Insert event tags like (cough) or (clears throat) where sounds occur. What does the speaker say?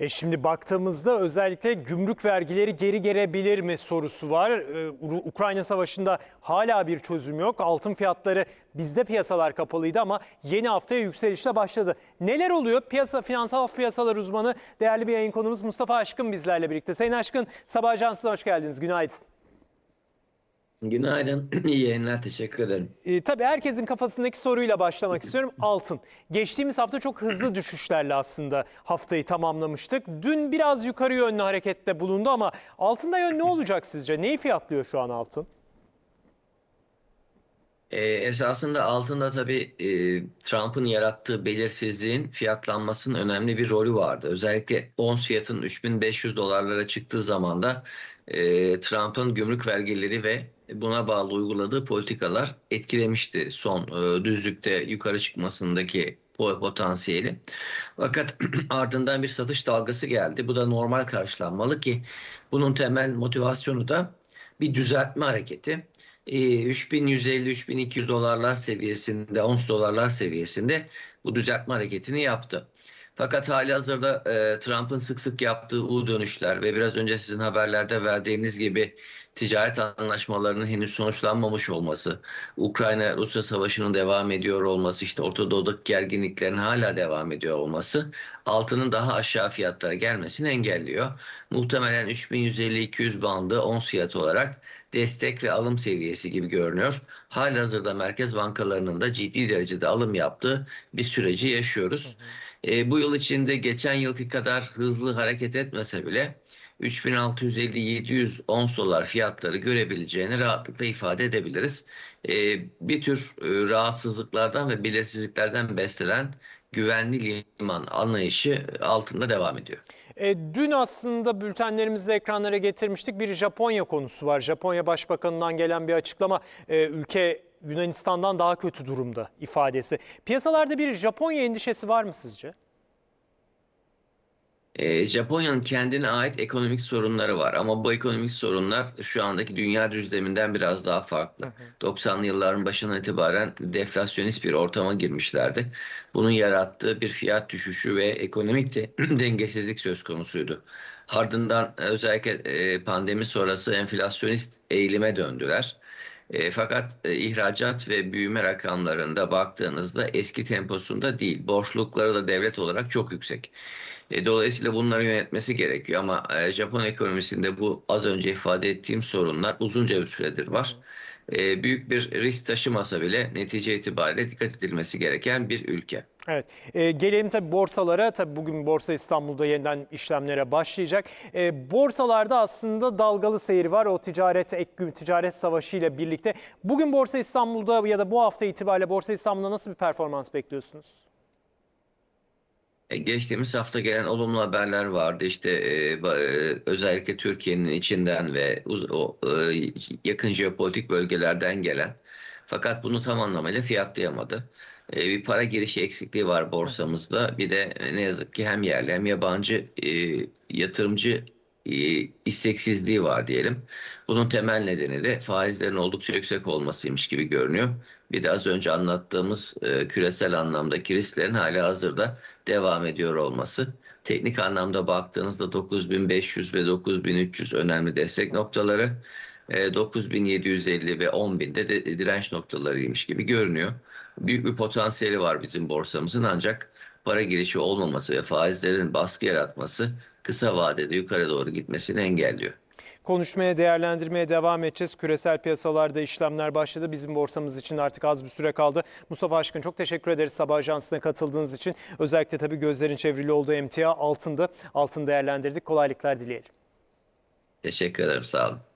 E şimdi baktığımızda özellikle gümrük vergileri geri gelebilir mi sorusu var. Ee, Ukrayna Savaşı'nda hala bir çözüm yok. Altın fiyatları bizde piyasalar kapalıydı ama yeni haftaya yükselişle başladı. Neler oluyor? Piyasa finansal piyasalar uzmanı değerli bir yayın konumuz Mustafa Aşkın bizlerle birlikte. Sayın Aşkın Sabah Ajansı'na hoş geldiniz. Günaydın. Günaydın. (clears throat) İyi yayınlar. Teşekkür ederim. E, tabii herkesin kafasındaki soruyla başlamak istiyorum. Altın. Geçtiğimiz hafta çok hızlı (clears throat) düşüşlerle aslında haftayı tamamlamıştık. Dün biraz yukarı yönlü harekette bulundu ama altında yön ne (clears throat) olacak sizce? Neyi fiyatlıyor şu an altın? Ee, esasında altında tabii e, Trump'ın yarattığı belirsizliğin fiyatlanmasının önemli bir rolü vardı. Özellikle ons fiyatının 3500 dolarlara çıktığı zaman da e, Trump'ın gümrük vergileri ve buna bağlı uyguladığı politikalar etkilemişti son e, düzlükte yukarı çıkmasındaki po- potansiyeli. Fakat (clears throat) ardından bir satış dalgası geldi. Bu da normal karşılanmalı ki bunun temel motivasyonu da bir düzeltme hareketi. E, 3150-3200 dolarlar seviyesinde, ons dolarlar seviyesinde bu düzeltme hareketini yaptı. Fakat hali hazırda e, Trump'ın sık sık yaptığı U dönüşler ve biraz önce sizin haberlerde verdiğiniz gibi ticaret anlaşmalarının henüz sonuçlanmamış olması, Ukrayna-Rusya savaşının devam ediyor olması, işte Orta Doğu'daki gerginliklerin hala devam ediyor olması altının daha aşağı fiyatlara gelmesini engelliyor. Muhtemelen 3150-200 bandı ons fiyat olarak destek ve alım seviyesi gibi görünüyor. Halihazırda merkez bankalarının da ciddi derecede alım yaptığı bir süreci yaşıyoruz. E, bu yıl içinde geçen yılki kadar hızlı hareket etmese bile 3650-700 ons dolar fiyatları görebileceğini rahatlıkla ifade edebiliriz. E, bir tür e, rahatsızlıklardan ve belirsizliklerden beslenen güvenli liman anlayışı altında devam ediyor. E, dün aslında bültenlerimizde ekranlara getirmiştik. Bir Japonya konusu var. Japonya Başbakanı'ndan gelen bir açıklama. E, ülke Yunanistan'dan daha kötü durumda ifadesi. Piyasalarda bir Japonya endişesi var mı sizce? Ee, Japonya'nın kendine ait ekonomik sorunları var ama bu ekonomik sorunlar şu andaki dünya düzleminden biraz daha farklı. 90'lı yılların başından itibaren deflasyonist bir ortama girmişlerdi. Bunun yarattığı bir fiyat düşüşü ve ekonomik de (clears throat) dengesizlik söz konusuydu. Ardından özellikle e, pandemi sonrası enflasyonist eğilime döndüler. E, fakat e, ihracat ve büyüme rakamlarında baktığınızda eski temposunda değil. Borçlulukları da devlet olarak çok yüksek. E, dolayısıyla bunları yönetmesi gerekiyor ama e, Japon ekonomisinde bu az önce ifade ettiğim sorunlar uzunca bir süredir var. E, büyük bir risk taşımasa bile netice itibariyle dikkat edilmesi gereken bir ülke. Evet. E, gelelim tabii borsalara. Tabii bugün Borsa İstanbul'da yeniden işlemlere başlayacak. E, borsalarda aslında dalgalı seyir var. O ticaret ek gün ticaret savaşı ile birlikte. Bugün Borsa İstanbul'da ya da bu hafta itibariyle Borsa İstanbul'da nasıl bir performans bekliyorsunuz? E, Geçtiğimiz hafta gelen olumlu haberler vardı. İşte e, e, özellikle Türkiye'nin içinden ve uz- o, e, yakın jeopolitik bölgelerden gelen. Fakat bunu tam anlamıyla fiyatlayamadı. E, bir para girişi eksikliği var borsamızda. Bir de e, ne yazık ki hem yerli hem yabancı e, yatırımcı e, isteksizliği var diyelim. Bunun temel nedeni de faizlerin oldukça yüksek olmasıymış gibi görünüyor. Bir de az önce anlattığımız e, küresel anlamdaki risklerin hala hazırda devam ediyor olması. Teknik anlamda baktığınızda 9500 ve 9300 önemli destek noktaları. e, 9750 ve 10000'de de direnç noktalarıymış gibi görünüyor. Büyük bir potansiyeli var bizim borsamızın ancak para girişi olmaması ve faizlerin baskı yaratması kısa vadede yukarı doğru gitmesini engelliyor. Konuşmaya, değerlendirmeye devam edeceğiz. Küresel piyasalarda işlemler başladı. Bizim borsamız için artık az bir süre kaldı. Mustafa Aşkın çok teşekkür ederiz Sabah Ajansı'na katıldığınız için. Özellikle tabii gözlerin çevrili olduğu emtia altında. Altın değerlendirdik. Kolaylıklar dileyelim. Teşekkür ederim sağ olun.